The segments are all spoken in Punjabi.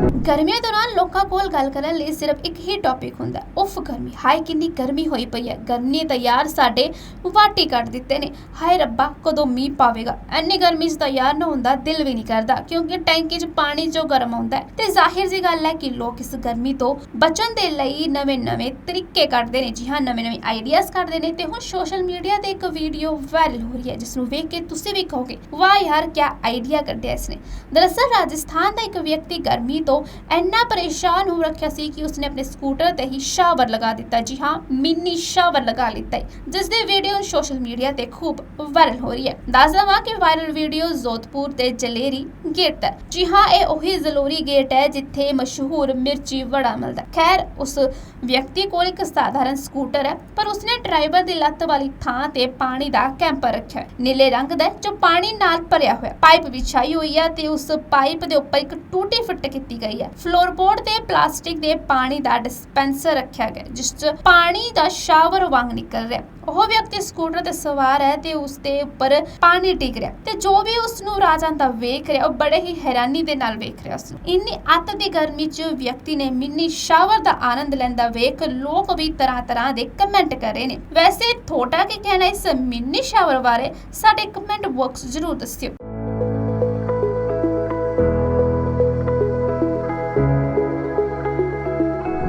ਗਰਮੀਆਂ ਦੌਰਾਨ ਲੋਕਾਂ ਕੋਲ ਗੱਲ ਕਰਨ ਲਈ ਸਿਰਫ ਇੱਕ ਹੀ ਟੌਪਿਕ ਹੁੰਦਾ। ਉਫ, ਗਰਮੀ। ਹਾਏ, ਕਿੰਨੀ ਗਰਮੀ ਹੋਈ ਪਈ ਹੈ। ਗਰਮੀ ਤਾਂ ਯਾਰ ਸਾਡੇ ਵਾਟੀ ਕੱਢ ਦਿੱਤੇ ਨੇ। ਹਾਏ ਰੱਬਾ, ਕਦੋਂ ਮੀਂਹ ਪਾਵੇਗਾ? ਐਨੀ ਗਰਮੀ 'ਚ ਤਾਂ ਯਾਰ ਨਾ ਹੁੰਦਾ ਦਿਲ ਵੀ ਨਹੀਂ ਕਰਦਾ, ਕਿਉਂਕਿ ਟੈਂਕੀ 'ਚ ਪਾਣੀ ਜੋ ਗਰਮ ਆਉਂਦਾ ਤੇ ਜ਼ਾਹਿਰ ਜੀ ਗੱਲ ਹੈ ਕਿ ਲੋਕ ਇਸ ਗਰਮੀ ਤੋਂ ਬਚਣ ਦੇ ਲਈ ਨਵੇਂ-ਨਵੇਂ ਤਰੀਕੇ ਕੱਢਦੇ ਨੇ। ਜੀ ਹਾਂ, ਨਵੇਂ-ਨਵੇਂ ਆਈਡੀਆਜ਼ ਕੱਢਦੇ ਨੇ ਤੇ ਹੁਣ ਸੋਸ਼ਲ ਮੀਡੀਆ ਤੇ ਇੱਕ ਵੀਡੀਓ ਵਾਇਰਲ ਹੋ ਰਹੀ ਹੈ ਜਿਸ ਨੂੰ ਵੇਖ ਕੇ ਤੁਸੀਂ ਵੀ ਕਹੋਗੇ, ਵਾਹ ਯਾਰ ਕੀ ਆਈਡੀਆ ਕੱਢਿਆ ਇਸਨੇ। ਦਰਅਸਲ ਰਾਜਸਥਾਨ ਦਾ ਇੱਕ ਵਿਅਕਤੀ ਗਰਮੀ ਤੋਂ ਇੰਨਾ ਪਰੇਸ਼ਾਨ ਹੋ ਰੱਖਿਆ ਸੀ ਕਿ ਉਸਨੇ ਆਪਣੇ ਸਕੂਟਰ ਤੇ ਹੀ ਸ਼ਾਵਰ ਲਗਾ ਦਿੱਤਾ ਜੀ ਹਾਂ ਮਿੰਨੀ ਸ਼ਾਵਰ ਲਗਾ ਲਿੱਤਾ ਹੈ, ਜਿਸ ਦੀ ਵੀਡੀਓ ਸੋਸ਼ਲ ਮੀਡੀਆ ਤੇ ਖੂਬ ਵਾਇਰਲ ਹੋ ਰਹੀ ਹੈ ਦੱਸ ਦਵਾਂ ਕਿ ਵਾਇਰਲ ਵੀਡੀਓ ਜ਼ੋਧਪੁਰ ਦੇ ਜਲੇਰੀ ਗੇਟ ਹੈ। ਜੀ ਹਾਂ ਇਹ ਉਹੀ ਜ਼ਲੋਰੀ ਗੇਟ ਹੈ ਜਿੱਥੇ ਮਸ਼ਹੂਰ ਮਿਰਚੀ ਵੜਾ ਮਿਲਦਾ ਖੈਰ ਉਸ ਵਿਅਕਤੀ ਕੋਲ ਇੱਕ ਸਾਧਾਰਨ ਸਕੂਟਰ ਹੈ ਪਰ ਉਸਨੇ ਡਰਾਈਵਰ ਦੀ ਲੱਤ ਵਾਲੀ ਥਾਂ ਤੇ ਪਾਣੀ ਦਾ ਕੈਂਪਰ ਰੱਖਿਆ ਨੀਲੇ ਰੰਗ ਦਾ ਜੋ ਪਾਣੀ ਨਾਲ ਭਰਿਆ ਹੋਇਆ ਹੈ। ਪਾਈਪ ਵਿਛਾਈ ਹੋਈ ਹੈ ਤੇ ਉਸ ਪਾਈਪ ਦੇ ਉੱਪਰ ਇੱਕ ਟੂਟੀ ਫਿੱਟ ਕੀਤੀ ਗਈ ਹੈ। ਫਲੋਰਬੋਰਡ ਤੇ ਪਲਾਸਟਿਕ ਦੇ ਪਾਣੀ ਦਾ ਡਿਸਪੈਂਸਰ ਰੱਖਿਆ ਗਿਆ ਜਿਸ 'ਚ ਪਾਣੀ ਦਾ ਸ਼ਾਵਰ ਵਾਂਗ ਨਿਕਲ ਰਿਹਾ ਉਹ ਵਿਅਕਤੀ ਸਕੂਟਰ ਤੇ ਸਵਾਰ ਹੈ ਤੇ ਉਸ ਦੇ ਉੱਪਰ ਪਾਣੀ ਡਿੱਗ ਰਿਹਾ ਤੇ ਜੋ ਵੀ ਉਸ ਨੂੰ ਰਾਹ ਜਾਂਦਾ ਵੇਖ ਰਿਹਾ, ਉਹ ਬੜੇ ਹੀ ਹੈਰਾਨੀ ਦੇ ਨਾਲ ਵੇਖ ਰਿਹਾ ਉਸ ਇੰਨੀ ਅੱਤ ਦੀ ਗਰਮੀ 'ਚ ਵਿਅਕਤੀ ਨੇ ਮਿੰਨੀ ਸ਼ਾਵਰ ਦਾ ਆਨੰਦ ਲੈਂਦਾ ਵੇਖ ਲੋਕ ਵੀ ਤਰ੍ਹਾਂ ਤਰ੍ਹਾਂ ਦੇ ਕਮੈਂਟ ਕਰ ਰਹੇ ਨੇ। ਵੈਸੇ ਤੁਹਾਡਾ ਕੀ ਕਹਿਣਾ ਇਸ ਮਿੰਨੀ ਸ਼ਾਵਰ ਬਾਰੇ, ਸਾਡੇ ਕਮੈਂਟ ਬਾਕਸ ਜ਼ਰੂਰ ਦੱਸਿਓ।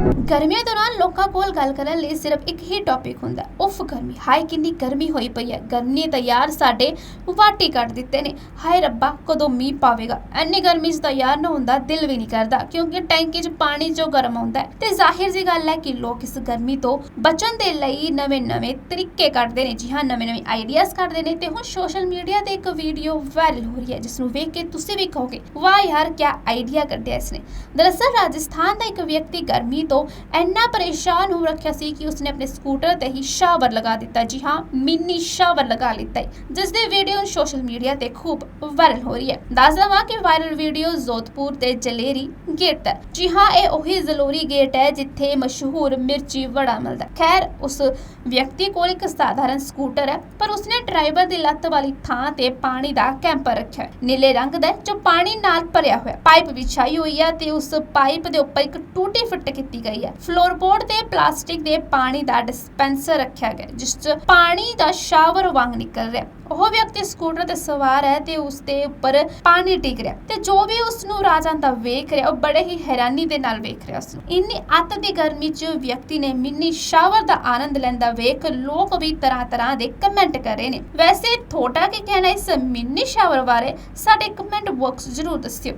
ਗਰਮੀਆਂ ਦੌਰਾਨ ਲੋਕਾਂ ਕੋਲ ਗੱਲ ਕਰਨ ਲਈ ਸਿਰਫ ਇੱਕ ਹੀ ਟੌਪਿਕ ਹੁੰਦਾ, ਉਫ ਗਰਮੀ, ਹਾਏ ਕਿੰਨੀ ਗਰਮੀ ਹੋਈ ਪਈ ਹੈ, ਗਰਮੀ ਤਾਂ ਯਾਰ ਸਾਡੇ ਵਾਟੀ ਕੱਢ ਦਿੱਤੇ ਨੇ, ਹਾਏ ਰੱਬਾ ਕਦੋਂ ਮੀਂਹ ਪਾਵੇਗਾ ਐਨੀ ਗਰਮੀ 'ਚ ਤਾਂ ਯਾਰ ਨਾ ਹੁੰਦਾ ਦਿਲ ਵੀ ਨਹੀਂ ਕਰਦਾ, ਕਿਉਂਕਿ ਟੈਂਕੀ 'ਚ ਪਾਣੀ ਜੋ ਗਰਮ ਆਉਂਦਾ ਤੇ ਜ਼ਾਹਿਰ ਜੀ ਗੱਲ ਹੈ ਕਿ ਲੋਕ ਇਸ ਗਰਮੀ ਤੋਂ ਬਚਣ ਦੇ ਲਈ ਨਵੇਂ-ਨਵੇਂ ਤਰੀਕੇ ਕੱਢਦੇ ਨੇ, ਜੀ ਹਾਂ, ਨਵੇਂ-ਨਵੇਂ ਆਈਡੀਆਜ਼ ਕੱਢਦੇ ਨੇ, ਤੇ ਹੁਣ ਸੋਸ਼ਲ ਮੀਡੀਆ ਤੇ ਇੱਕ ਵੀਡੀਓ ਵਾਇਰਲ ਹੋ ਰਹੀ ਹੈ ਜਿਸ ਨੂੰ ਵੇਖ ਕੇ ਤੁਸੀਂ ਵੀ ਕਹੋਗੇ, ਵਾਹ ਯਾਰ ਕੀ ਆਈਡੀਆ ਕੱਢਿਆ ਇਸਨੇ। ਦਰਅਸਲ ਰਾਜਸਥਾਨ ਦਾ ਇੱਕ ਵਿਅਕਤੀ ਗਰਮੀ ਤੋਂ ਇੰਨਾ ਪਰੇਸ਼ਾਨ ਹੋ ਰੱਖਿਆ ਸੀ ਕਿ ਉਸਨੇ ਆਪਣੇ ਸਕੂਟਰ ਤੇ ਹੀ ਸ਼ਾਵਰ ਲਗਾ ਦਿੱਤਾ। ਜੀ ਹਾਂ, ਮਿੰਨੀ ਸ਼ਾਵਰ ਲਗਾ ਲਿੱਤਾ। ਜਿਸ ਦੀ ਵੀਡੀਓ ਸੋਸ਼ਲ ਮੀਡੀਆ ਤੇ ਖੂਬ ਵਾਇਰਲ ਹੋ ਰਹੀ ਹੈ। ਦੱਸ ਦਵਾਂ ਕਿ ਵਾਇਰਲ ਵੀਡੀਓ ਜ਼ੋਧਪੁਰ ਦੇ ਜਲੇਰੀ ਗੇਟ ਹੈ। ਜੀ ਹਾਂ, ਇਹ ਉਹੀ ਜ਼ਲੋਰੀ ਗੇਟ ਹੈ ਜਿੱਥੇ ਮਸ਼ਹੂਰ ਮਿਰਚੀ ਵੜਾ ਮਿਲਦਾ ਖੈਰ, ਉਸ ਵਿਅਕਤੀ ਕੋਲ ਇੱਕ ਸਾਧਾਰਨ ਸਕੂਟਰ ਹੈ, ਪਰ ਉਸਨੇ ਡਰਾਈਵਰ ਦੀ ਲੱਤ ਵਾਲੀ ਥਾਂ ਤੇ ਪਾਣੀ ਦਾ ਕੈਂਪਰ ਰੱਖਿਆ ਨੀਲੇ ਰੰਗ ਦਾ ਜੋ ਪਾਣੀ ਨਾਲ ਭਰਿਆ ਹੋਇਆ ਹੈ। ਪਾਈਪ ਵਿਛਾਈ ਹੋਈ ਹੈ ਤੇ ਉਸ ਪਾਈਪ ਦੇ ਉੱਪਰ ਇੱਕ ਟੂਟੀ ਫਿੱਟ ਕੀਤੀ ਗਈ ਹੈ। ਫਲੋਰਬੋਰਡ ਤੇ ਪਲਾਸਟਿਕ ਦੇ ਪਾਣੀ ਦਾ ਡਿਸਪੈਂਸਰ ਰੱਖਿਆ ਗਿਆ ਜਿਸ 'ਚ ਪਾਣੀ ਦਾ ਸ਼ਾਵਰ ਵਾਂਗ ਨਿਕਲ ਰਿਹਾ ਉਹ ਵਿਅਕਤੀ ਸਕੂਟਰ ਤੇ ਸਵਾਰ ਹੈ ਤੇ ਉਸ ਦੇ ਉੱਪਰ ਪਾਣੀ ਡਿੱਗ ਰਿਹਾ ਤੇ ਜੋ ਵੀ ਉਸ ਨੂੰ ਰਾਹ ਜਾਂਦਾ ਵੇਖ ਰਿਹਾ, ਉਹ ਬੜੇ ਹੀ ਹੈਰਾਨੀ ਦੇ ਨਾਲ ਵੇਖ ਰਿਹਾ ਉਸ ਇੰਨੀ ਅੱਤ ਦੀ ਗਰਮੀ 'ਚ ਵਿਅਕਤੀ ਨੇ ਮਿੰਨੀ ਸ਼ਾਵਰ ਦਾ ਆਨੰਦ ਲੈਂਦਾ ਵੇਖ ਲੋਕ ਵੀ ਤਰ੍ਹਾਂ ਤਰ੍ਹਾਂ ਦੇ ਕਮੈਂਟ ਕਰ ਰਹੇ ਨੇ। ਵੈਸੇ ਥੋੜਾ ਕੀ ਕਹਿਣਾ ਇਸ ਮਿੰਨੀ ਸ਼ਾਵਰ ਬਾਰੇ, ਸਾਡੇ ਕਮੈਂਟ ਬਾਕਸ ਜ਼ਰੂਰ ਦੱਸਿਓ।